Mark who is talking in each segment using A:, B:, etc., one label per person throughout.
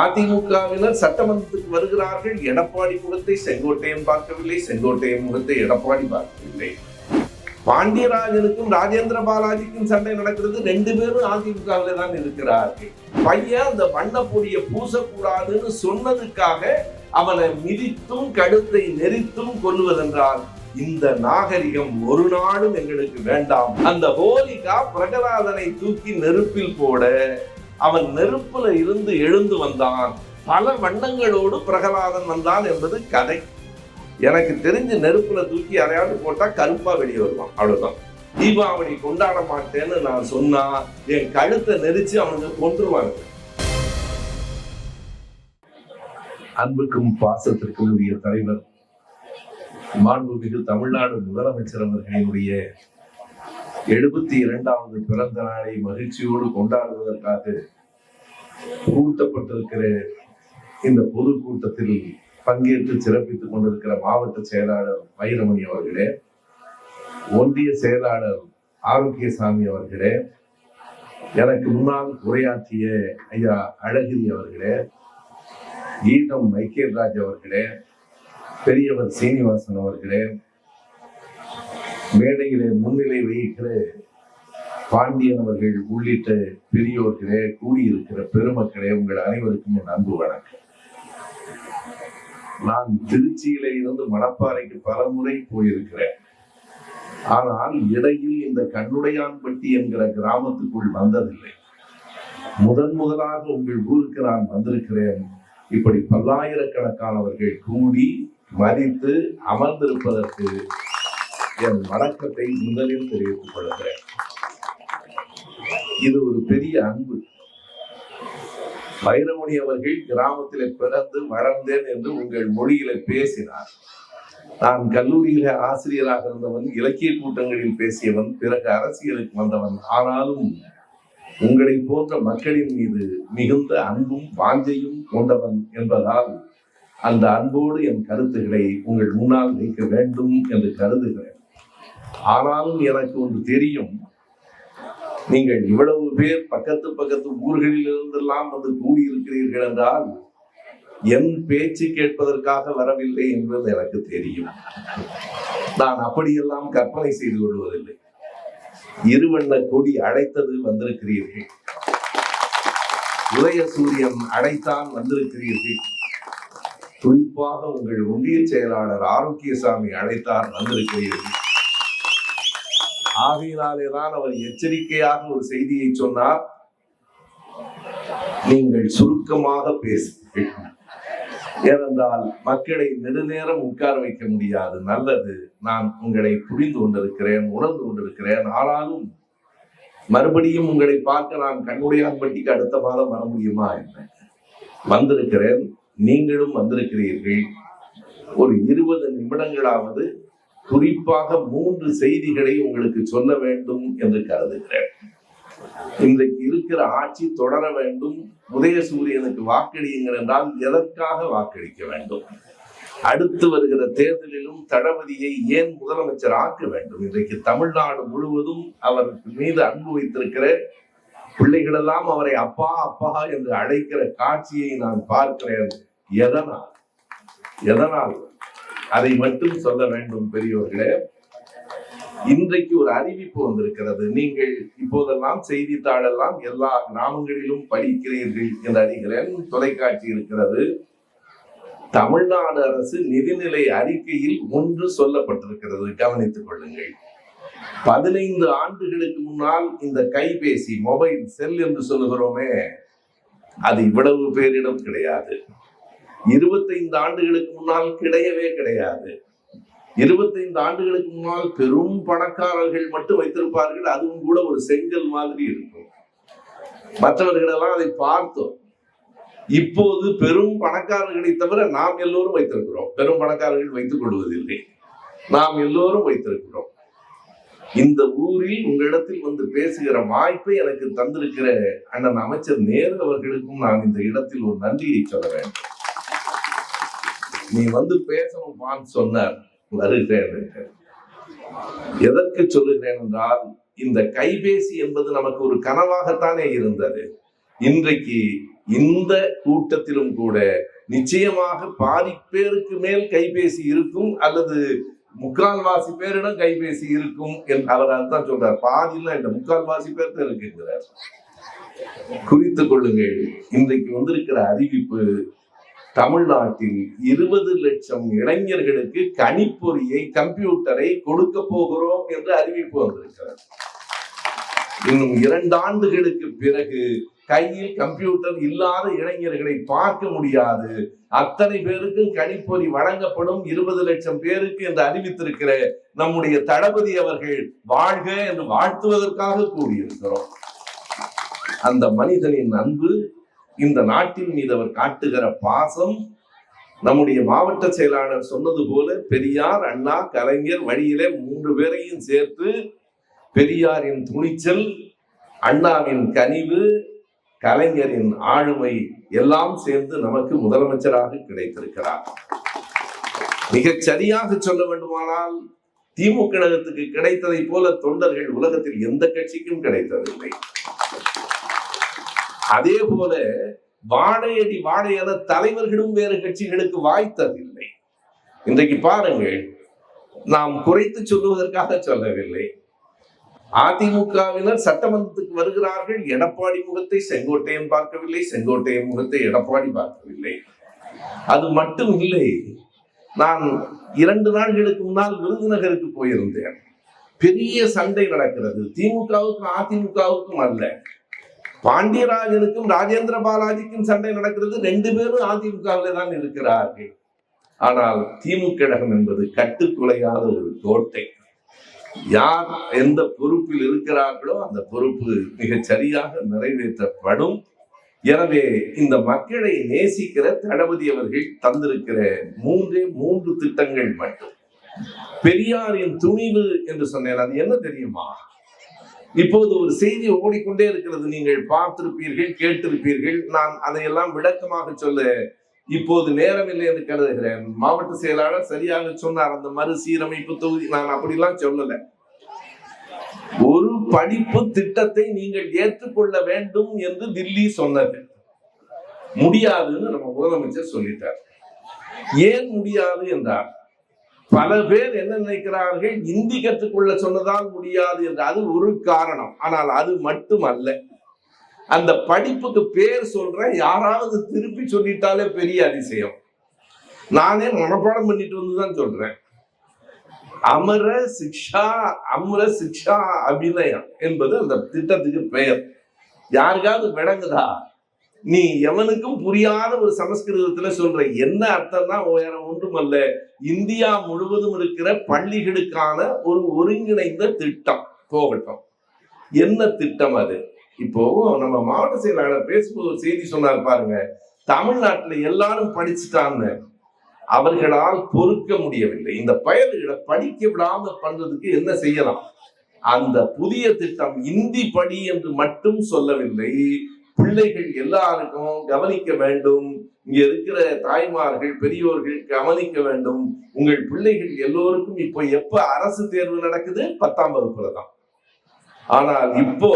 A: அதிமுகவினர் சட்டமன்றத்துக்கு வருகிறார்கள். எடப்பாடி முகத்தை செங்கோட்டையன் பார்க்கவில்லை. செங்கோட்டையன் முகத்தை எடப்பாடி பார்க்கவில்லை. பாண்டியராஜனுக்கும் ராஜேந்திர பாலாஜிக்கும் சண்டை நடக்கிறது. ரெண்டு பேரும் அதிமுகவில் தான் இருக்கிறார்கள். பையன் அந்த வண்ணப்பொடியை பூசக்கூடாதுன்னு சொன்னதுக்காக அவனை மிதித்தும் கழுத்தை நெரித்தும் கொள்வதென்றால் இந்த நாகரிகம் ஒரு நாளும் எங்களுக்கு வேண்டாம். அந்த ஹோலிகா பிரகலாதனை தூக்கி நெருப்பில் போட அவன் நெருப்புல இருந்து எழுந்து வந்தான். பல வண்ணங்களோடு பிரகலாதன் வந்தான் என்பது கதை. எனக்கு தெரிஞ்சு நெருப்புல தூக்கி யாரையாவது போட்டா கருப்பா வெளியே வருவான். அவ்வளவுதான். தீபாவளி கொண்டாட மாட்டேன்னு நான் சொன்னா என் கழுத்தை நெரிச்சு அவனுக்கு கொன்றுவாங்க. அன்புக்கும் பாசத்திற்கும் உரிய தலைவர் மாண்புமிகு தமிழ்நாடு முதலமைச்சர் அவர்களினுடைய எழுபத்தி இரண்டாவது பிறந்த நாளை மகிழ்ச்சியோடு கொண்டாடுவதற்காக கூட்டப்பட்டிருக்கிற இந்த பொதுக்கூட்டத்தில் பங்கேற்று சிறப்பித்துக் கொண்டிருக்கிற மாவட்ட செயலாளர் வைரமணி அவர்களே ஒன்றிய செயலாளர் ஆரோக்கியசாமி அவர்களே எனக்கு முன்னால் உரையாற்றிய ஐயா அழகிரி அவர்களே கீதம் மைக்கேல்ராஜ் அவர்களே பெரியவர் சீனிவாசன் அவர்களே மேடையிலே முன்னிலை வகிக்கிற பாண்டியன் அவர்கள் உள்ளிட்ட பெரியோர்களே கூடியிருக்கிற பெருமக்களே உங்கள் அனைவருக்கும் என் அன்பு வணக்கம். நான் திருச்சியில இருந்து மணப்பாறைக்கு பல முறை போயிருக்கிறேன். ஆனால் இடையில் இந்த கண்ணுடையான்பட்டி என்கிற கிராமத்துக்குள் வந்ததில்லை. முதன் முதலாக உங்கள் ஊருக்கு நான் வந்திருக்கிறேன். இப்படி பல்லாயிரக்கணக்கானவர்கள் கூடி மதித்து அமர்ந்திருப்பதற்கு என் வணக்கத்தை முதலில் தெரிவித்துக் கொள்கிறேன். இது ஒரு பெரிய அன்பு. வைரமணி அவர்கள் கிராமத்திலே பிறந்து வளர்ந்தேன் என்று உங்கள் மொழியில பேசினார். நான் கல்லூரியில ஆசிரியராக இருந்தவன் இலக்கிய கூட்டங்களில் பேசியவன் பிறகு அரசியலுக்கு வந்தவன். ஆனாலும் உங்களை போன்ற மக்களின் மீது மிகுந்த அன்பும் வாஞ்சையும் கொண்டவன் என்பதால் அந்த அன்போடு என் கருத்துக்களை உங்கள் முன்னால் வைக்க வேண்டும் என்று கருதுகிறேன். ஆனாலும் எனக்கு ஒன்று தெரியும். நீங்கள் இவ்வளவு பேர் பக்கத்து பக்கத்து ஊர்களில் இருந்தெல்லாம் வந்து கூடியிருக்கிறீர்கள் என்றால் என் பேச்சு கேட்பதற்காக வரவில்லை என்பது எனக்கு தெரியும். நான் அப்படியெல்லாம் கற்பனை செய்து கொள்வதில்லை. இருவண்ண கொடி அடைத்தது வந்திருக்கிறீர்கள். உதய சூரியன் அடைத்தான் வந்திருக்கிறீர்கள். குறிப்பாக உங்கள் ஒன்றிய செயலாளர் ஆரோக்கியசாமி அழைத்தார் வந்திருக்கிறீர்கள். ஆகையினாலே தான் அவர் எச்சரிக்கையாக ஒரு செய்தியை சொன்னார். நீங்கள் சுருக்கமாக பேசுங்கள் ஏனென்றால் மக்களை நெடுநேரம் உட்கார வைக்க முடியாது. நல்லது. நான் உங்களை புரிந்து கொண்டிருக்கிறேன் உணர்ந்து கொண்டிருக்கிறேன். ஆனாலும் மறுபடியும் உங்களை பார்க்க நான் கண்ணுடையான்பட்டிக்கு அடுத்த மாதம் வர முடியுமா என்ன? வந்திருக்கிறேன். நீங்களும் வந்திருக்கிறீர்கள். ஒரு இருபது நிமிடங்களாவது குறிப்பாக மூன்று செய்திகளை உங்களுக்கு சொல்ல வேண்டும் என்று கருதுகிறேன். இன்றைக்கு இருக்கிற ஆட்சி தொடர வேண்டும். உதயசூரியனுக்கு வாக்களியுங்கள் என்றால் எதற்காக வாக்களிக்க வேண்டும்? அடுத்து வருகிற தேர்தலிலும் தளபதியை ஏன் முதலமைச்சர் ஆக்க வேண்டும்? இன்றைக்கு தமிழ்நாடு முழுவதும் அவருக்கு மீது அன்பு வைத்திருக்கிற பிள்ளைகளெல்லாம் அவரை அப்பா அப்பா என்று அழைக்கிற காட்சியை நான் பார்க்கிறேன். எதனால்? எதனால்? அதை மட்டும் சொல்ல வேண்டும் பெரியவர்களே இன்றைக்கு ஒரு அறிவிப்பு வந்திருக்கிறது. நீங்கள் இப்போதெல்லாம் செய்தித்தாளெல்லாம் எல்லா கிராமங்களிலும் படிக்கிறீர்கள் என்று அறிகிறேன். தொலைக்காட்சி இருக்கிறது. தமிழ்நாடு அரசு நிதிநிலை அறிக்கையில் ஒன்று சொல்லப்பட்டிருக்கிறது. கவனித்துக் கொள்ளுங்கள். பதினைந்து ஆண்டுகளுக்கு முன்னால் இந்த கைபேசி மொபைல் செல் என்று சொல்லுகிறோமே அது இவ்வளவு பேரிடம் கிடையாது. இருபத்தைந்து ஆண்டுகளுக்கு முன்னால் கிடையவே கிடையாது. இருபத்தைந்து ஆண்டுகளுக்கு முன்னால் பெரும் பணக்காரர்கள் மட்டும் வைத்திருப்பார்கள் அதுவும் கூட ஒரு செங்கல் மாதிரி இருக்கும். மற்றவர்களெல்லாம் அதை பார்த்தோம். இப்போது பெரும் பணக்காரர்களை தவிர நாம் எல்லோரும் வைத்திருக்கிறோம். பெரும் பணக்காரர்கள் வைத்துக் கொள்வதில்லை. நாம் எல்லோரும் வைத்திருக்கிறோம். இந்த ஊரில் உங்களிடத்தில் வந்து பேசுகிற வாய்ப்பை எனக்கு தந்திருக்கிற அண்ணன் அமைச்சர் நேரு அவர்களுக்கும் நான் இந்த இடத்தில் ஒரு நன்றியை சொல்ல வேண்டும். நீ வந்து பேசணும்பான்னு சொன்னார். வருகிறேன் எதற்கு சொல்லுகிறேன் என்றால் இந்த கைபேசி என்பது நமக்கு ஒரு கனவாகத்தானே இருந்தது. இன்றைக்கு இந்த கூட்டத்திலும் கூட நிச்சயமாக பாதி பேருக்கு மேல் கைபேசி இருக்கும் அல்லது முக்கால்வாசி பேரிடம் கைபேசி இருக்கும் என்று அவர் அதுதான் சொல்றார். பாதியெல்லாம் இந்த முக்கால்வாசி பேர் தான் இருக்குங்கிறார். குறித்துக் கொள்ளுங்கள். இன்றைக்கு வந்திருக்கிற அறிவிப்பு தமிழ்நாட்டில் இருபது லட்சம் இளைஞர்களுக்கு கணிப்பொறியை கம்ப்யூட்டரை கொடுக்க போகிறோம் என்று அறிவிப்பு வந்திருக்கிறது. இன்னும் இரண்டு ஆண்டுகளுக்கு பிறகு கையில் கம்ப்யூட்டர் இல்லாத இளைஞர்களை பார்க்க முடியாது. அத்தனை பேருக்கும் கணிப்பொறி வழங்கப்படும் இருபது லட்சம் பேருக்கு என்று அறிவித்திருக்கிற நம்முடைய தளபதி அவர்கள் வாழ்க என்று வாழ்த்துவதற்காக கூடியிருக்கிறோம் அந்த மனிதனின் அன்பு இந்த நாட்டின் மீது அவர் காட்டுகிற பாசம் நம்முடைய மாவட்ட செயலாளர் சொன்னது போல பெரியார் அண்ணா கலைஞர் வழியிலே மூன்று பேரையும் சேர்த்து பெரியாரின் துணிச்சல் அண்ணாவின் கனிவு கலைஞரின் ஆளுமை எல்லாம் சேர்ந்து நமக்கு முதலமைச்சராக கிடைத்திருக்கிறார். மிகச் சரியாக சொல்ல வேண்டுமானால் திமுக கழகத்துக்கு கிடைத்ததை போல தொண்டர்கள் உலகத்தில் எந்த கட்சிக்கும் கிடைத்ததில்லை. அதே போல வாடையடி வாழையென தலைவர்களும் வேறு கட்சிகளுக்கு வாய்த்ததில்லை. இன்றைக்கு பாருங்கள் நாம் குறைத்து சொல்லுவதற்காக சொல்லவில்லை. அதிமுகவினர் சட்டமன்றத்துக்கு வருகிறார்கள் எடப்பாடி முகத்தை செங்கோட்டையன் பார்க்கவில்லை செங்கோட்டையன் முகத்தை எடப்பாடி பார்க்கவில்லை. அது மட்டும் இல்லை நான் இரண்டு நாட்களுக்கு முன்னால் விருதுநகருக்கு போயிருந்தேன். பெரிய சண்டை நடக்கிறது திமுகவுக்கும் அதிமுகவுக்கும் அல்ல. பாண்டியராஜனுக்கும் ராஜேந்திர பாலாஜிக்கும் சண்டை நடக்கிறது. ரெண்டு பேரும் அதிமுகவில் தான் இருக்கிறார்கள். ஆனால் திமுக என்பது கட்டுக்குலையாத ஒரு கோட்டை யார் எந்த பொறுப்பில் இருக்கிறார்களோ அந்த பொறுப்பு மிகச் சரியாக நிறைவேற்றப்படும். எனவே இந்த மக்களை நேசிக்கிற தளபதி அவர்கள் தந்திருக்கிற மூன்றே மூன்று திட்டங்கள் மட்டும். பெரியாரின் துணிவு என்று சொன்னேன். அது என்ன தெரியுமா? இப்போது ஒரு செய்தி ஓடிக்கொண்டே இருக்கிறது. நீங்கள் பார்த்திருப்பீர்கள் கேட்டிருப்பீர்கள். நான் அதையெல்லாம் விளக்கமாக சொல்ல இப்போது நேரமில்லை என்று கருதுகிறேன். மாவட்ட செயலாளர் சரியாக சொன்னார். அந்த மறுசீரமைப்பு தொகுதி நான் அப்படிலாம் சொல்லல. ஒரு படிப்பு திட்டத்தை நீங்கள் ஏற்றுக்கொள்ள வேண்டும் என்று தில்லி சொன்னது. முடியாதுன்னு நம்ம முதலமைச்சர் சொல்லிட்டார். ஏன் முடியாது என்றார்? பல பேர் என்ன நினைக்கிறார்கள்? இந்தி கற்றுக்கொள்ள சொன்னதால் முடியாது என்று. அது ஒரு காரணம். ஆனால் அது மட்டும் அல்ல அந்த படிப்புக்கு பேர் சொல்றேன் யாராவது திருப்பி சொல்லிட்டாலே பெரிய அதிசயம். நானே மனப்பாடம் பண்ணிட்டு வந்து தான் சொல்றேன். அமர சிக்ஷா அமர சிக்ஷா அபிநயம் என்பது அந்த திட்டத்துக்கு பெயர். யாருக்காவது விளங்குதா? நீ எவனுக்கும் புரியாத ஒரு சமஸ்கிருதத்துல சொல்ற என்ன அர்த்தம்னா வேற ஒன்றுமல்ல. இந்தியா முழுவதும் இருக்கிற பள்ளிகளுக்கான ஒரு ஒருங்கிணைந்த திட்டம் போகட்டும். என்ன திட்டம் அது? இப்போ நம்ம மாவட்ட செயலாளர் பேசும்போது ஒரு செய்தி சொன்னார் பாருங்க தமிழ்நாட்டுல எல்லாரும் படிச்சுட்டான்னு. அவர்களால் பொறுக்க முடியவில்லை. இந்த பயல்களை படிக்க விடாம பண்றதுக்கு என்ன செய்யலாம்? அந்த புதிய திட்டம் இந்தி படி என்று மட்டும் சொல்லவில்லை. பிள்ளைகள் எல்லாருக்கும் கவனிக்க வேண்டும். இங்க இருக்கிற தாய்மார்கள் பெரியோர்கள் கவனிக்க வேண்டும். உங்கள் பிள்ளைகள் எல்லோருக்கும் இப்போ எப்ப அரசு தேர்வு நடக்குது? பத்தாம் வகுப்புல தான். ஆனால் இப்போ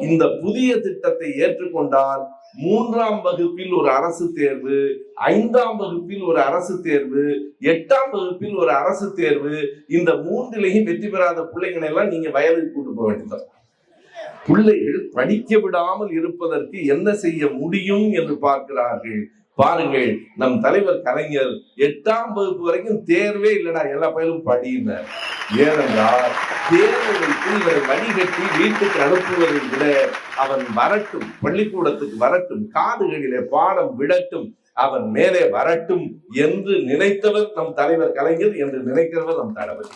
A: இந்த புதிய திட்டத்தை ஏற்றுக்கொண்டால் மூன்றாம் வகுப்பில் ஒரு அரசு தேர்வு ஐந்தாம் வகுப்பில் ஒரு அரசு தேர்வு எட்டாம் வகுப்பில் ஒரு அரசு தேர்வு இந்த மூன்றிலையும் வெற்றி பெறாத பிள்ளைங்களை எல்லாம் நீங்க வயலுக்கு கூட்டு போக வேண்டியது பிள்ளைகள் படிக்க விடாமல் இருப்பதற்கு என்ன செய்ய முடியும் என்று பார்க்கிறார்கள். பாருங்கள் நம் தலைவர் கலைஞர் எட்டாம் வகுப்பு வரைக்கும் தேர்வே இல்லடா எல்லா பயிலும் படியினர். ஏனென்றால் தேர்வு வைத்து இவரை வடிகட்டி வீட்டுக்கு அனுப்புவதை விட அவன் வரட்டும் பள்ளிக்கூடத்துக்கு வரட்டும் காதுகளிலே பாடம் விடட்டும் அவன் மேலே வரட்டும் என்று நினைத்தவர் நம் தலைவர் கலைஞர் என்று நினைக்கிறவர் நம் தளபதி.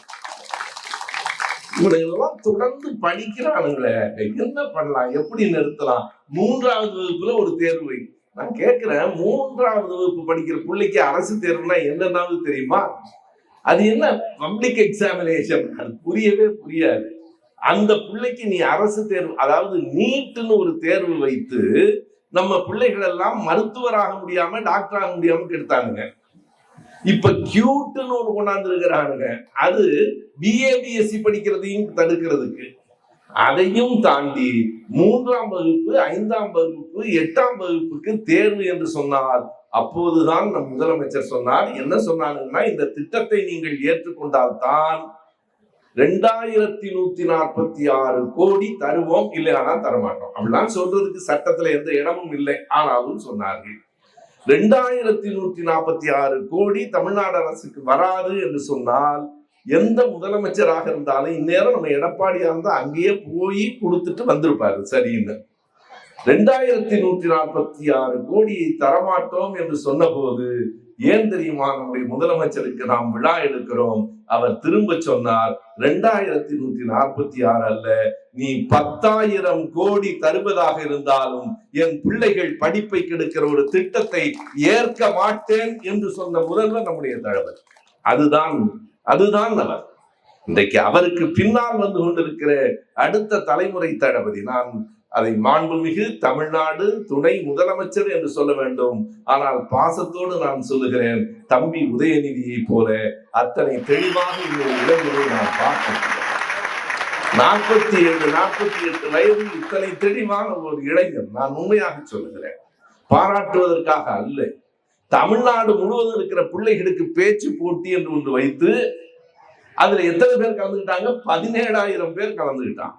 A: இவனுங்களெல்லாம் தொடர்ந்து படிக்கிறானுங்களே. என்ன பண்ணலாம்? எப்படி நிறுத்தலாம்? மூன்றாவது வகுப்புல ஒரு தேர்வு. நான் கேட்கிறேன் மூன்றாவது வகுப்பு படிக்கிற பிள்ளைக்கு அரசு தேர்வுனா என்னன்னாவது தெரியுமா? அது என்ன? பப்ளிக் எக்ஸாமினேஷன் அது புரியவே புரியாது. அந்த பிள்ளைக்கு நீ அரசு தேர்வு அதாவது நீட்டுன்னு ஒரு தேர்வு வைத்து நம்ம பிள்ளைகள் எல்லாம் மருத்துவராக முடியாம டாக்டர் ஆக முடியாம கெடுத்தானுங்க. இப்ப கியூட்னு ஒண்ணு கொண்டாந்துருக்கிறாங்க அது பிஏபிஎஸ்சி படிக்கிறதையும் தடுக்கிறதுக்கு. அதையும் தாண்டி மூன்றாம் வகுப்பு ஐந்தாம் வகுப்பு எட்டாம் வகுப்புக்கு தேர்வு என்று சொன்னார் அப்போதுதான் நம் முதலமைச்சர் சொன்னார். என்ன சொன்னாங்கன்னா இந்த திட்டத்தை நீங்கள் ஏற்றுக்கொண்டால் தான் ரெண்டாயிரத்தி நூத்தி நாற்பத்தி ஆறு கோடி தருவோம் இல்லையானா தரமாட்டோம். அப்படிலாம் சொல்றதுக்கு சட்டத்துல எந்த இடமும் இல்லை. ஆனாலும் சொன்னார்கள். ரெண்டாயிரத்தி நூத்தி நாற்பத்தி ஆறு கோடி தமிழ்நாடு அரசுக்கு வராது என்று சொன்னால் எந்த முதலமைச்சராக இருந்தாலும் இந்நேரம் நம்ம எடப்பாடியா இருந்தா அங்கேயே போய் கொடுத்துட்டு வந்திருப்பாரு. சரின்னு. ரெண்டாயிரத்தி நூற்றி நாற்பத்தி ஆறு கோடியை தரமாட்டோம் என்று சொன்னபோது ஏன் தெரியுமா? நம்முடைய முதலமைச்சருக்கு நாம் விழா எடுக்கிறோம். அவர் திரும்ப சொன்னார் ரெண்டாயிரத்தி நூத்தி நாற்பத்தி ஆறு அல்ல நீ பத்தாயிரம் கோடி தருவதாக இருந்தாலும் என் பிள்ளைகள் படிப்பை கெடுக்கிற ஒரு திட்டத்தை ஏற்க மாட்டேன் என்று சொன்ன முதல்வர் நம்முடைய தலைவர் அதுதான் அதுதான் அவர். இன்றைக்கு அவருக்கு பின்னால் வந்து கொண்டிருக்கிற அடுத்த தலைமுறை தளபதி நான் அதை மாண்புமிகு தமிழ்நாடு துணை முதலமைச்சர் என்று சொல்ல வேண்டும். ஆனால் பாசத்தோடு நான் சொல்லுகிறேன் தம்பி உதயநிதியை போல அத்தனை தெளிவாக இந்த இளைஞரை நான் பார்க்கிறேன். நாற்பத்தி ஏழு நாற்பத்தி எட்டு வயது இத்தனை தெளிவான ஒரு இளைஞர் நான் உண்மையாக சொல்லுகிறேன். பாராட்டுவதற்காக அல்ல தமிழ்நாடு முழுவதும் இருக்கிற பிள்ளைகளுக்கு பேச்சு போட்டி என்று ஒன்று வைத்து அதுல எத்தனை பேர் கலந்துக்கிட்டாங்க? பதினேழாயிரம் பேர் கலந்துக்கிட்டாங்க.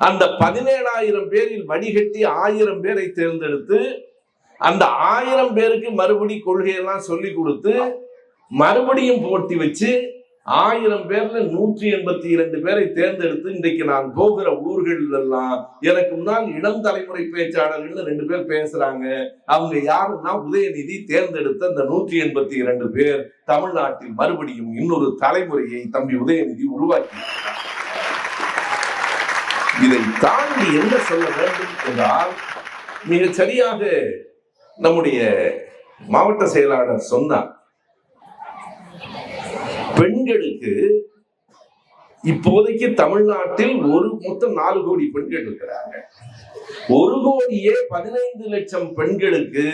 A: அந்த பதினேழாயிரம் பேரில் வடிகட்டி ஆயிரம் பேரை தேர்ந்தெடுத்து அந்த ஆயிரம் பேருக்கு மறுபடி கொள்கையெல்லாம் சொல்லி கொடுத்து மறுபடியும் போட்டி வச்சு ஆயிரம் பேர்ல நூற்றி எண்பத்தி இரண்டு பேரை தேர்ந்தெடுத்து இன்றைக்கு நான் போகிற ஊர்கள் எல்லாம் எனக்கு முன்னால் இளம் தலைமுறை பேச்சாளர்கள் ரெண்டு பேர் பேசுறாங்க. அவங்க யாருன்னா உதயநிதி தேர்ந்தெடுத்த அந்த நூற்றி எண்பத்தி இரண்டு பேர் தமிழ்நாட்டில் மறுபடியும் இன்னொரு தலைமுறையை தம்பி உதயநிதி உருவாக்கி இதை தாண்டி என்ன சொல்ல வேண்டும் என்றால் மிக சரியாக நம்முடைய மாவட்ட செயலாளர் சொன்னார். பெண்களுக்கு இப்போதைக்கு தமிழ்நாட்டில் ஒரு மொத்தம் நாலு கோடி பெண்கள் இருக்கிறாங்க ஒரு கோடியே பதினைந்து லட்சம் பெண்களுக்கு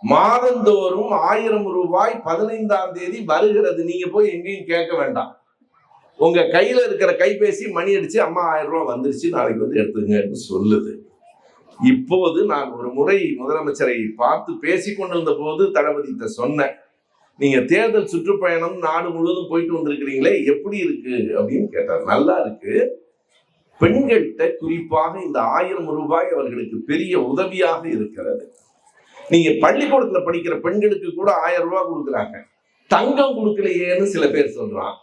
A: மாதந்தோறும் ஆயிரம் ரூபாய் பதினைந்தாம் தேதி வருகிறது. நீங்க போய் எங்கேயும் கேட்க வேண்டாம். உங்க கையில இருக்கிற கைபேசி மணி அடிச்சு அம்மா ஆயிரம் ரூபாய் வந்துருச்சு நாளைக்கு வந்து எடுத்துங்கன்னு சொல்லுது. இப்போது நான் ஒரு முறை முதலமைச்சரை பார்த்து பேசி கொண்டிருந்த போது தளபதித்த சொன்னேன் நீங்க தேர்தல் சுற்றுப்பயணம் நாடு முழுவதும் போயிட்டு வந்திருக்கிறீங்களே எப்படி இருக்கு? அப்படின்னு கேட்டார். நல்லா இருக்கு. பெண்கள்கிட்ட குறிப்பாக இந்த ஆயிரம் ரூபாய் அவர்களுக்கு பெரிய உதவியாக இருக்கிறது. நீங்க பள்ளிக்கூடத்துல படிக்கிற பெண்களுக்கு கூட ஆயிரம் ரூபாய் கொடுக்குறாங்க. தங்கம் கொடுக்கலையேன்னு சில பேர் சொல்றான்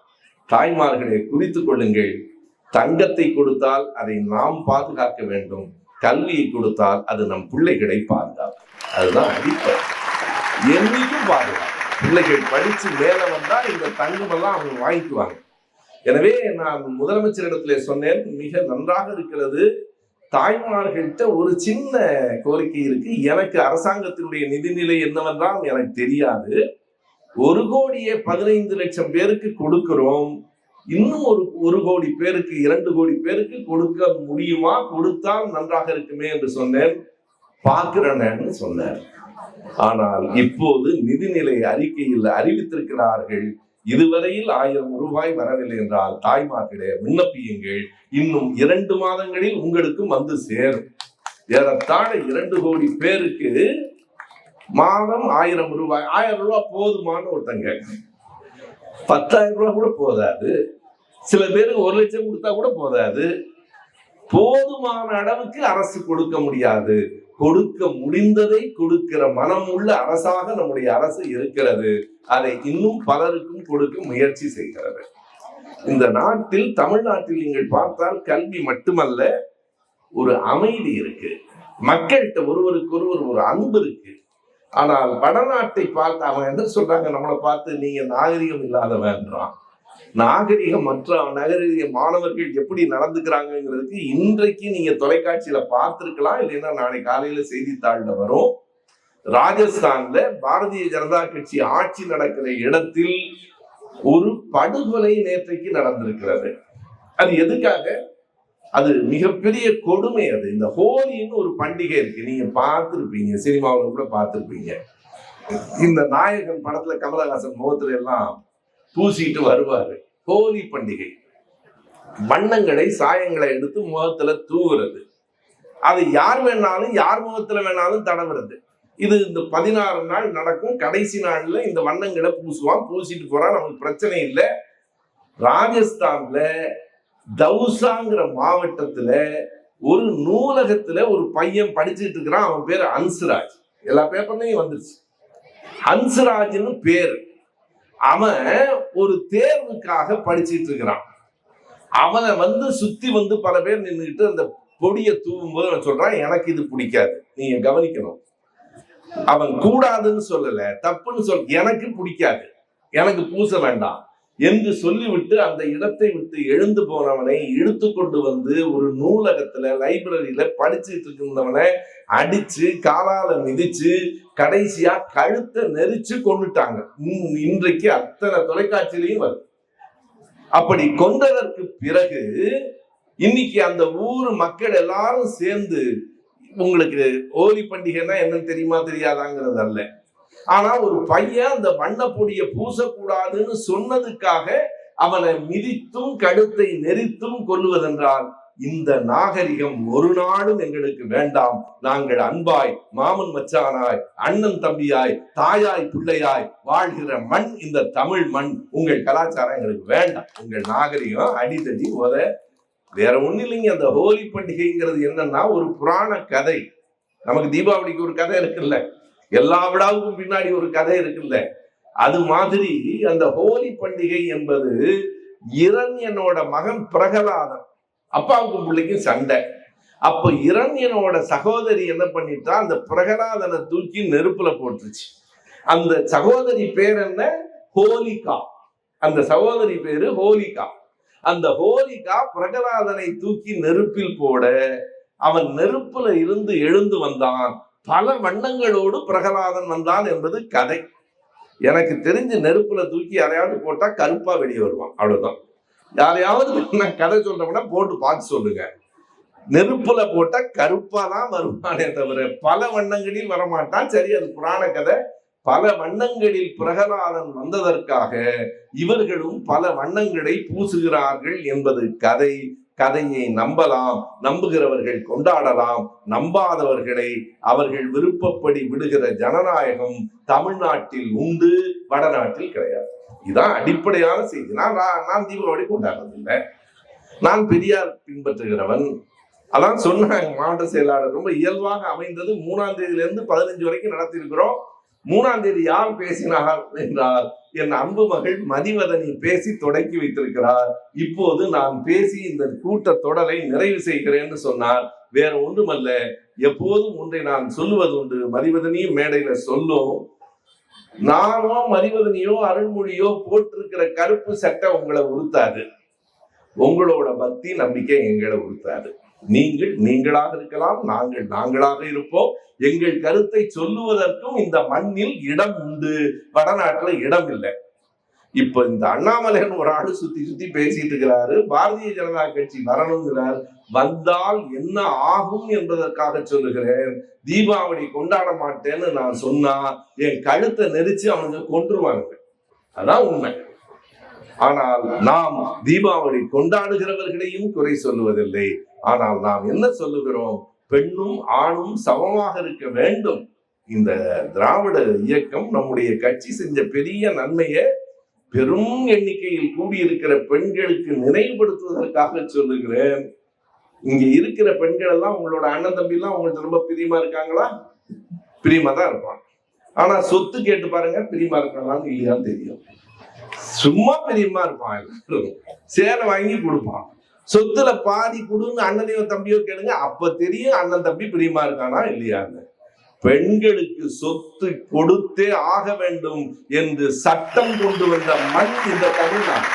A: தாய்மார்களை குறித்து கொள்ளுங்கள். தங்கத்தை கொடுத்தால் அதை நாம் பாதுகாக்க வேண்டும். கல்வியை கொடுத்தால் அது நம் பிள்ளைகளை பாதுகாக்கும். அதுதான் அடிப்படை. என்னைக்கும் பாதுகாக்கும். பிள்ளைகள் படித்து மேலே வந்தால் இந்த தங்கம் எல்லாம் அவங்க வாங்கிக்குவாங்க. எனவே நான் முதலமைச்சரிடத்துல சொன்னேன் மிக நன்றாக இருக்கிறது. தாய்மார்கள்ட்ட ஒரு சின்ன கோரிக்கை இருக்கு. எனக்கு அரசாங்கத்தினுடைய நிதிநிலை என்னவென்றால் எனக்கு தெரியாது. ஒரு கோடியே பதினைந்து லட்சம் பேருக்கு கொடுக்கிறோம். இன்னும் ஒரு ஒரு கோடி பேருக்கு இரண்டு கோடி பேருக்கு கொடுக்க முடியுமா? கொடுத்தால் நன்றாக இருக்குமே என்று சொன்னேன். பார்க்கிறேன்னு சொன்னார் ஆனால் இப்போது நிதிநிலை அறிக்கையில் அறிவித்திருக்கிறார்கள். இதுவரையில் ஆயிரம் ரூபாய் வரவில்லை என்றால் தாய்மார்களே விண்ணப்பியுங்கள். இன்னும் இரண்டு மாதங்களில் உங்களுக்கும் வந்து சேரும். ஏறத்தாழ இரண்டு கோடி பேருக்கு மாதம் ஆயிரம் ரூபாய். ஆயிரம் ரூபாய் போதுமான்னு ஒருத்தங்க பத்தாயிரம் ரூபாய் கூட போதாது. சில பேருக்கு ஒரு லட்சம் கொடுத்தா கூட போதாது. போதுமான அளவுக்கு அரசு கொடுக்க முடியாது. கொடுக்க முடிந்ததை கொடுக்கிற மனம் உள்ள அரசாக நம்முடைய அரசு இருக்கிறது. அதை இன்னும் பலருக்கும் கொடுக்க முயற்சி செய்கிறது. இந்த நாட்டில் தமிழ்நாட்டில் நீங்கள் பார்த்தால் கல்வி மட்டுமல்ல ஒரு அமைதி இருக்கு. மக்கள்கிட்ட ஒருவருக்கு ஒருவர் ஒரு அன்பு இருக்கு. ஆனால் வடநாட்டை பார்த்து அவன் என்ன சொல்றாங்க? நம்மளை பார்த்து நீங்க நாகரிகம் இல்லாதவன்றான் நாகரிகம் மற்ற நகரிய மாணவர்கள் எப்படி நடந்துக்கிறாங்கிறதுக்கு இன்றைக்கு நீங்க தொலைக்காட்சியில பார்த்துருக்கலாம். இல்லைன்னா நாளை காலையில செய்தித்தாள்ல வரும். ராஜஸ்தான்ல பாரதிய ஜனதா கட்சி ஆட்சி நடக்கிற இடத்தில் ஒரு படுகொலை நேற்றைக்கு நடந்திருக்கிறது. அது எதுக்காக? அது மிகப்பெரிய கொடுமை அது. இந்த ஹோலின்னு ஒரு பண்டிகை இருக்கு. நீங்க பார்த்துருப்பீங்க. சினிமாவில் கூட பார்த்துருப்பீங்க. இந்த நாயகன் படத்துல கமலஹாசன் முகத்துல எல்லாம் பூசிட்டு வருவாரு. ஹோலி பண்டிகை. வண்ணங்களை சாயங்களை எடுத்து முகத்துல தூவுறது. அது யார் வேணாலும் யார் முகத்துல வேணாலும் தடவுறது. இது இந்த பதினாறு நாள் நடக்கும். கடைசி நாள்ல இந்த வண்ணங்களை பூசுவான். பூசிட்டு போறான். நமக்கு பிரச்சனை இல்லை. ராஜஸ்தான்ல தௌசாங்கிற மாவட்டத்துல ஒரு நூலகத்துல ஒரு பையன் படிச்சுட்டு இருக்கிறான் அவன் பேரு ஹன்ஸ்ராஜ். எல்லா பேப்பர்லையும் வந்துருச்சு. ஹன்ஸ்ராஜ்னு பேர். அவன் ஒரு தேர்வுக்காக படிச்சிட்டு இருக்கிறான். அவனை வந்து சுத்தி வந்து பல பேர் நின்றுக்கிட்டு அந்த பொடியை தூவும் போது அவன் சொல்றான் எனக்கு இது பிடிக்காது. நீங்க கவனிக்கணும். அவன் கூடாதுன்னு சொல்லல தப்புன்னு சொல் எனக்கு பிடிக்காது. எனக்கு பூச வேண்டாம். என்று சொல்லிவிட்டு அந்த இடத்தை விட்டு எழுந்து போனவனை இழுத்து கொண்டு வந்து ஒரு நூலகத்துல லைப்ரரியில படிச்சுட்டு இருந்தவனை அடிச்சு காலால மிதிச்சு கடைசியா கழுத்தை நெரிச்சு கொண்டுட்டாங்க இன்றைக்கு அத்தனை தொலைக்காட்சியிலையும் வருது. அப்படி கொண்டதற்கு பிறகு இன்னைக்கு அந்த ஊர் மக்கள் எல்லாரும் சேர்ந்து உங்களுக்கு ஹோலி பண்டிகைன்னா என்னன்னு தெரியுமா தெரியாதாங்கிறது அல்ல. ஆனா ஒரு பையன் அந்த வண்ணப்பொடியை பூசக்கூடாதுன்னு சொன்னதுக்காக அவனை மிதித்தும் கழுத்தை நெறித்தும் கொல்லுவதென்றால் இந்த நாகரிகம் ஒரு நாளும் எங்களுக்கு வேண்டாம். நாங்கள் அன்பாய் மாமன் மச்சானாய் அண்ணன் தம்பியாய் தாயாய் பிள்ளையாய் வாழ்கிற மண் இந்த தமிழ் மண் உங்கள் கலாச்சாரம் எங்களுக்கு வேண்டாம். உங்கள் நாகரிகம் அடித்தடி உத. வேற ஒண்ணும் இல்லைங்க அந்த ஹோலி பண்டிகைங்கிறது என்னன்னா ஒரு புராண கதை. நமக்கு தீபாவளிக்கு ஒரு கதை இருக்குல்ல. எல்லா விழாவுக்கும் பின்னாடி ஒரு கதை இருக்குல்ல. அது மாதிரி அந்த ஹோலி பண்டிகை என்பது இரண்யனோட மகன் பிரகலாதன் அப்பாவுக்கும் பிள்ளைக்கும் சண்டை. அப்ப இரண்யனோட சகோதரி என்ன பண்ணிட்டா அந்த பிரகலாதனை தூக்கி நெருப்புல போட்டுருச்சு. அந்த சகோதரி பேர் என்ன? ஹோலிகா. அந்த சகோதரி பேரு ஹோலிகா. அந்த ஹோலிகா பிரகலாதனை தூக்கி நெருப்பில் போட அவன் நெருப்புல இருந்து எழுந்து வந்தான். பல வண்ணங்களோடு பிரகலாதன் வந்தான் என்பது கதை. எனக்கு தெரிஞ்சு நெருப்புல தூக்கி யாரையாவது போட்டா கருப்பா வெளியே வருவான். அவ்வளவுதான். யாரையாவது நான் கதை சொல்றோம்னா போட்டு பார்த்து சொல்லுங்க. நெருப்புல போட்டா கருப்பா தான் வருவானே தவிர பல வண்ணங்களில் வரமாட்டான். சரி அது புராண கதை. பல வண்ணங்களில் பிரகலாதன் வந்ததற்காக இவர்களும் பல வண்ணங்களை பூசுகிறார்கள் என்பது கதை. கதையை நம்பலாம் நம்புகிறவர்கள் கொண்டாடலாம் நம்பாதவர்களை அவர்கள் விருப்பப்படி விடுகிற ஜனநாயகம் தமிழ்நாட்டில் உண்டு வடநாட்டில் கிடையாது. இதான் அடிப்படையான செய்தி. நான் நான் தீபாவளி கொண்டாடுறதில்லை நான் பெரியார் பின்பற்றுகிறவன். அதான் சொன்னாங்க மாவட்ட செயலாளர். ரொம்ப இயல்பாக அமைந்தது. மூணாம் தேதியிலிருந்து பதினஞ்சு வரைக்கும் நடத்தியிருக்கிறோம். மூணாம் தேதி யார் பேசினார் என்றால் என் அன்பு மகள் மதிவதனி பேசி தொடக்கி வைத்திருக்கிறார். இப்போது நான் பேசி இந்த கூட்ட தொடரை நிறைவு செய்கிறேன்னு சொன்னார் வேற ஒன்றுமல்ல. எப்போதும் ஒன்றை நான் சொல்லுவது உண்டு. மதிவதனியும் மேடையில சொல்லும். நானோ மதிவதனியோ அருள்மொழியோ போட்டிருக்கிற கருப்பு சட்டை உங்களை உறுத்தாது. உங்களோட பக்தி நம்பிக்கை எங்களை உறுத்தாது. நீங்கள் நீங்களாக இருக்கலாம் நாங்கள் நாங்களாக இருப்போம். எங்கள் கருத்தை சொல்லுவதற்கும் இந்த மண்ணில் இடம் உண்டு. வடநாட்டுல இடம் இல்லை. இப்ப இந்த அண்ணாமலையன் ஒரு ஆள் சுத்தி சுத்தி பேசிட்டு இருக்கிறாரு. பாரதிய ஜனதா கட்சி வரணுங்கிறார். வந்தால் என்ன ஆகும் என்பதற்காக சொல்லுகிறேன். தீபாவளி கொண்டாட மாட்டேன்னு நான் சொன்னா என் கழுத்தை நெரிச்சு அவங்க கொன்றுவாங்க. அதான் உண்மை. ஆனால் நாம் தீபாவளி கொண்டாடுகிறவர்களையும் குறை சொல்லுவதில்லை. ஆனால் நாம் என்ன சொல்லுகிறோம்? பெண்ணும் ஆணும் சமமாக இருக்க வேண்டும். இந்த திராவிட இயக்கம் நம்முடைய கட்சி செஞ்ச பெரிய நன்மையை பெரும் எண்ணிக்கையில் கூடியிருக்கிற பெண்களுக்கு நினைவுபடுத்துவதற்காக சொல்லுகிறேன். இங்க இருக்கிற பெண்கள் எல்லாம் உங்களோட அண்ணன் தம்பி எல்லாம் உங்கள்ட்ட ரொம்ப பிரியமா இருக்காங்களா? பிரியமா தான் இருப்பான் ஆனா சொத்து கேட்டு பாருங்க பிரியமா இருக்காங்களான்னு இல்லையான்னு தெரியும். சும்மா பிரியமா இருப்பான். எல்லாரும். சேலை வாங்கி கொடுப்பான். சொத்துல பாதி கொடுன்னு அண்ணனையோ தம்பியோ கேளுங்க அப்ப தெரியும் அண்ணன் தம்பி பிரியமா இருக்கானா இல்லையான்னு. பெண்களுக்கு சொத்து கொடுத்தே ஆக வேண்டும் என்று சட்டம் கொண்டு வந்த மண் இந்த தமிழ்நாடு.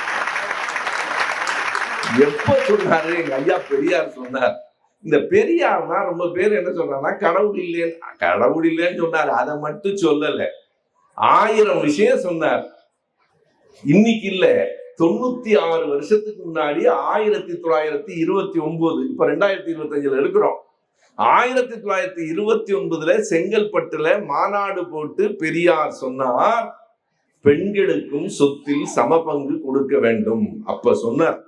A: எப்ப சொன்னாரு? எங்க ஐயா பெரியார் சொன்னார். இந்த பெரியார்னா ரொம்ப பேர் என்ன சொல்றாங்கன்னா கடவுள் இல்லைன்னு கடவுள் இல்லைன்னு சொன்னார். அதை மட்டும் சொல்லல. ஆயிரம் விஷயம் சொன்னார். இன்னைக்கு இல்லை. தொண்ணூத்தி ஆறு வருஷத்துக்கு முன்னாடி ஆயிரத்தி தொள்ளாயிரத்தி இருபத்தி ஒன்பது இப்ப ரெண்டாயிரத்தி இருபத்தி அஞ்சுல இருக்கிறோம் ஆயிரத்தி தொள்ளாயிரத்தி இருபத்தி ஒன்பதுல செங்கல்பட்டுல மாநாடு போட்டு பெரியார் சொன்னார் பெண்களுக்கும் சொத்தில் சம பங்கு கொடுக்க வேண்டும். அப்ப சொன்னார்.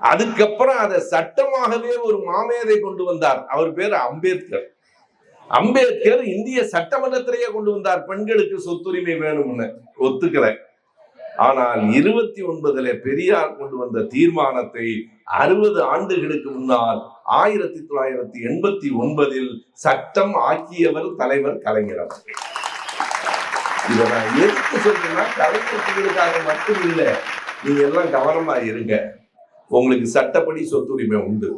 A: அதுக்கப்புறம் அதை சட்டமாகவே ஒரு மாமேதை கொண்டு வந்தார். அவர் பேர் அம்பேத்கர். அம்பேத்கர் இந்திய சட்டமன்றத்திலேயே கொண்டு வந்தார் பெண்களுக்கு சொத்துரிமை வேணும்னு. ஒத்துக்கிறேன் ஆனால் இருபத்தி ஒன்பதுல பெரியார் கொண்டு வந்த தீர்மானத்தை அறுபது ஆண்டுகளுக்கு முன்னால் ஆயிரத்தி தொள்ளாயிரத்தி எண்பத்தி ஒன்பதில் சட்டம் ஆக்கியவர் தலைவர் கலைஞர் அவர்கள். இதை நான் எதுக்கு சொல்றேன்னா கலைஞர்களுக்காக மட்டும் இல்லை நீங்க எல்லாம் கவனமா இருங்க. உங்களுக்கு சட்டப்படி சொத்துரிமை உண்டு.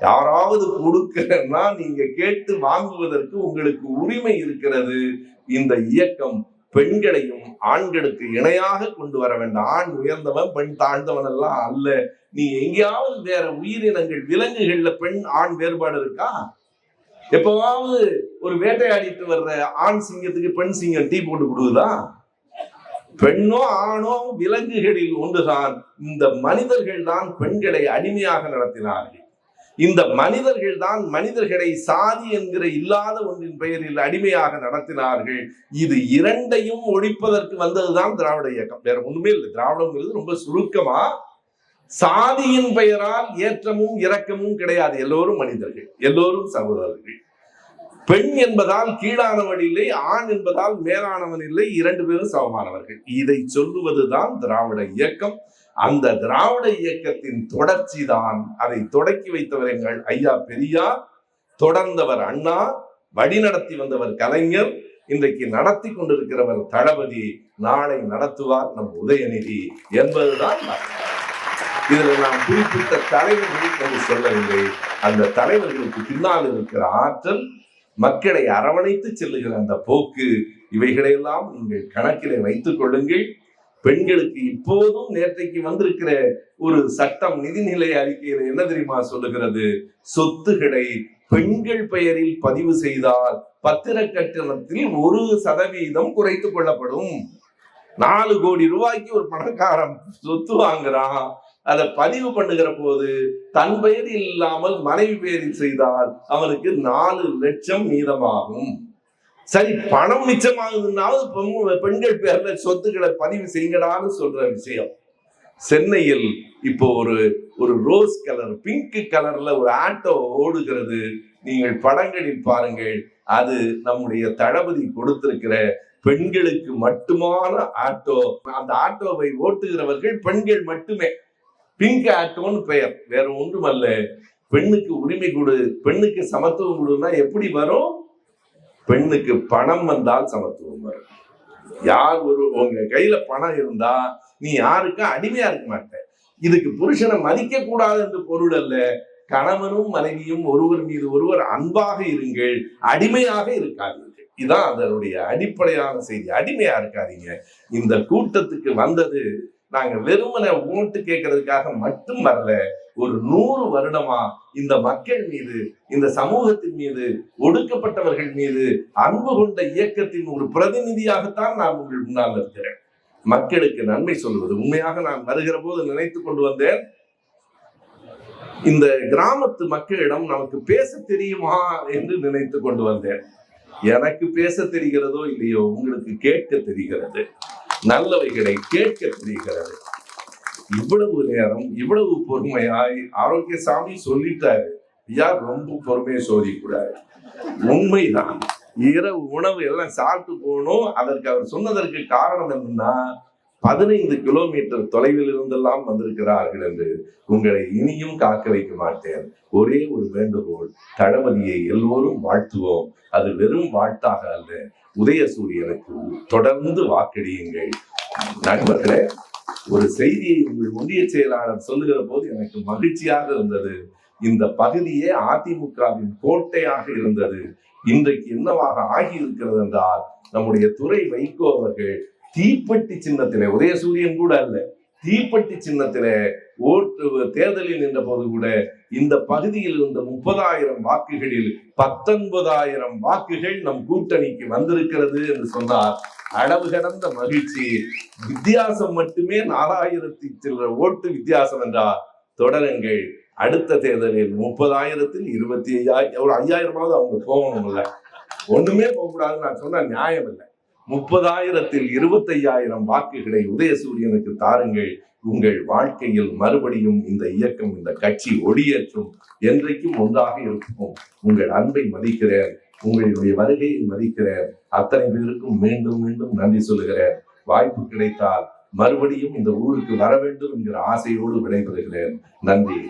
A: யாராவது கொடுக்கலன்னா நீங்க கேட்டு வாங்குவதற்கு உங்களுக்கு உரிமை இருக்கிறது. இந்த இயக்கம் பெண்களையும் ஆண்களுக்கு இணையாக கொண்டு வர வேண்டும். ஆண் உயர்ந்தவன் பெண் தாழ்ந்தவன் எல்லாம் அல்ல. நீ எங்கேயாவது வேற உயிரினங்கள் விலங்குகள்ல பெண் ஆண் வேறுபாடு இருக்கா? எப்பவாவது ஒரு வேட்டையாடிட்டு வர்ற ஆண் சிங்கத்துக்கு பெண் சிங்கம் டீ போட்டு கொடுக்குதா? பெண்ணோ ஆணோ விலங்குகளில் ஒன்றுதான். இந்த மனிதர்கள் தான் பெண்களை அடிமையாக நடத்தினார்கள். இந்த மனிதர்கள் தான் மனிதர்களை சாதி என்கிற இல்லாத ஒன்றின் பெயரில் அடிமையாக நடத்தினார்கள். இது இரண்டையும் ஒழிப்பதற்கு வந்ததுதான் திராவிட இயக்கம். வேற ஒண்ணுமே இல்லை. திராவிடங்கிறது ரொம்ப சுருக்கமா சாதியின் பெயரால் ஏற்றமும் இரக்கமும் கிடையாது. எல்லோரும் மனிதர்கள் எல்லோரும் சகோதரர்கள். பெண் என்பதால் கீழானவன் இல்லை ஆண் என்பதால் மேலானவன் இல்லை இரண்டு பேரும் சமமானவர்கள். இதை சொல்லுவதுதான் திராவிட இயக்கம். அந்த திராவிட இயக்கத்தின் தொடர்ச்சி தான் அதை தொடக்கி வைத்தவர் எங்கள் ஐயா பெரியார் தொடர்ந்தவர் அண்ணா வழிநடத்தி வந்தவர் கலைஞர் இன்றைக்கு நடத்தி கொண்டிருக்கிறவர் தளபதி நாளை நடத்துவார் நம் உதயநிதி என்பதுதான் இதில் நாம் குறிப்பிட்ட தலைவர்கள் என்று சொல்லவில்லை. அந்த தலைவர்களுக்கு பின்னால் இருக்கிற ஆற்றல் மக்களை அரவணைத்து செல்லுகிற அந்த போக்கு இவைகளையெல்லாம் நீங்கள் கணக்கிலே வைத்துக் கொள்ளுங்கள். பெண்களுக்கு இப்போதும் நேற்றைக்கு வந்திருக்கிற ஒரு சட்டம் நிதிநிலை அறிக்கையில என்ன தெரியுமா சொல்லுகிறது? சொத்துகளை பெண்கள் பெயரில் பதிவு செய்தால் பத்திர கட்டணத்தில் ஒரு சதவீதம் குறைத்துக் கொள்ளப்படும். நாலு கோடி ரூபாய்க்கு ஒரு பணக்காரன் சொத்து வாங்குறான். அதை பதிவு பண்ணுகிற போது தன் பெயரில் இல்லாமல் மனைவி பெயரில் செய்தால் அவனுக்கு நாலு லட்சம் மீதமாகும். சரி பணம் மிச்சமாகுதுன்னாவது பெண்- பெண்கள் பேர்ல சொத்துக்களை பதிவு செய்யுங்கடான்னு சொல்ற விஷயம். சென்னையில் இப்போ ஒரு ஒரு ரோஸ் கலர் பிங்க் கலர்ல ஒரு ஆட்டோ ஓடுகிறது. நீங்கள் படங்களில் பாருங்கள் அது நம்முடைய தளபதி கொடுத்திருக்கிற பெண்களுக்கு மட்டுமான ஆட்டோ. அந்த ஆட்டோவை ஓட்டுகிறவர்கள் பெண்கள் மட்டுமே. பிங்க் ஆட்டோன்னு பெயர் வேற ஒன்றும் அல்ல பெண்ணுக்கு உரிமை கொடு பெண்ணுக்கு சமத்துவம் கொடுன்னா எப்படி வரும்? பெண்ணுக்கு பணம் வந்தால் சமத்துவம் வரும். யார் ஒரு உங்க கையில பணம் இருந்தா நீ யாருக்கும் அடிமையா இருக்க மாட்ட இதுக்கு புருஷனை மதிக்க கூடாது என்று பொருள் அல்ல. கணவனும் மனைவியும் ஒருவர் மீது ஒருவர் அன்பாக இருங்கள் அடிமையாக இருக்காதீர்கள். இதான் அதனுடைய அடிப்படையான செய்தி. அடிமையா இருக்காதீங்க. இந்த கூட்டத்துக்கு வந்தது நாங்க வெறுமனே ஓட்டு கேட்கறதுக்காக மட்டும் வரல. ஒரு நூறு வருடமா இந்த மக்கள் மீது இந்த சமூகத்தின் மீது ஒடுக்கப்பட்டவர்கள் மீது அன்பு கொண்ட இயக்கத்தின் ஒரு பிரதிநிதியாகத்தான் நான் உங்கள் முன்னால் இருக்கிறேன் மக்களுக்கு நன்மை சொல்வது. உண்மையாக நான் வருகிற போது நினைத்து கொண்டு வந்தேன் இந்த கிராமத்து மக்களிடம் நமக்கு பேச தெரியுமா என்று நினைத்து கொண்டு வந்தேன். எனக்கு பேச தெரிகிறதோ இல்லையோ உங்களுக்கு கேட்க தெரிகிறது. நல்லவைகளை கேட்க தெரிகிறது. இவ்வளவு நேரம் இவ்வளவு பொறுமையாய் ஆரோக்கியசாமி சொல்லிட்டாரு. யார் ரொம்ப பொறுமையை சோதிக்கூடாது உண்மைதான். இரவு உணவு எல்லாம் சாப்பிட்டு போகணும். அதற்கு அவர் சொன்னதற்கு காரணம் என்னன்னா பதினைந்து கிலோமீட்டர் தொலைவில் இருந்தெல்லாம் வந்திருக்கிறார்கள் என்று உங்களை இனியும் காக்க வைக்க மாட்டேன். ஒரே ஒரு வேண்டுகோள் தளபதியை எல்லோரும் வாழ்த்துவோம். அது வெறும் வாழ்த்தாக அல்ல. உதயசூரியனுக்கு தொடர்ந்து வாக்களியுங்கள். நண்பர்களே ஒரு செய்தியை உங்கள் ஒன்றிய செயலாளர் சொல்லுகிற போது எனக்கு மகிழ்ச்சியாக இருந்தது. இந்த பகுதியே அதிமுகவின் கோட்டையாக இருந்தது. இன்றைக்கு என்னவாக ஆகி இருக்கிறது என்றால் நம்முடைய துறை வைகோ அவர்கள் தீப்பெட்டி சின்னத்திலே உதயசூரியன் கூட அல்ல தீப்பெட்டி சின்னத்திலே ஓட்டு தேர்தலில் நின்ற போது கூட இந்த பகுதியில் இருந்த முப்பதாயிரம் வாக்குகளில் பத்தொன்பதாயிரம் வாக்குகள் நம் கூட்டணிக்கு வந்திருக்கிறது என்று சொன்னார். அளவு கடந்த மகிழ்ச்சி. வித்தியாசம் மட்டுமே நாலாயிரத்தி சில்லற ஓட்டு வித்தியாசம் என்றார் தொடருங்கள். அடுத்த தேர்தலில் முப்பதாயிரத்தில் இருபத்தி ஐயாயிரம் ஒரு ஐயாயிரமாவது அவங்க போகணும் இல்லை ஒண்ணுமே போகக்கூடாதுன்னு நான் சொன்னா நியாயம் இல்லை முப்பதாயிரத்தில் இருபத்தையாயிரம் வாக்குகளை உதயசூரியனுக்கு தாருங்கள். உங்கள் வாழ்க்கையில் மறுபடியும் இந்த இயக்கம் இந்த கட்சி ஒளியேற்றும் என்றைக்கும் ஒன்றாக இருக்கும் உங்கள் அன்பை மதிக்கிறேன். உங்களுடைய வருகையை மதிக்கிறேன். அத்தனை பேருக்கும் மீண்டும் மீண்டும் நன்றி சொல்லுகிறேன். வாய்ப்பு கிடைத்தால் மறுபடியும் இந்த ஊருக்கு வர வேண்டும் என்கிற ஆசையோடு விடைபெறுகிறேன். நன்றி.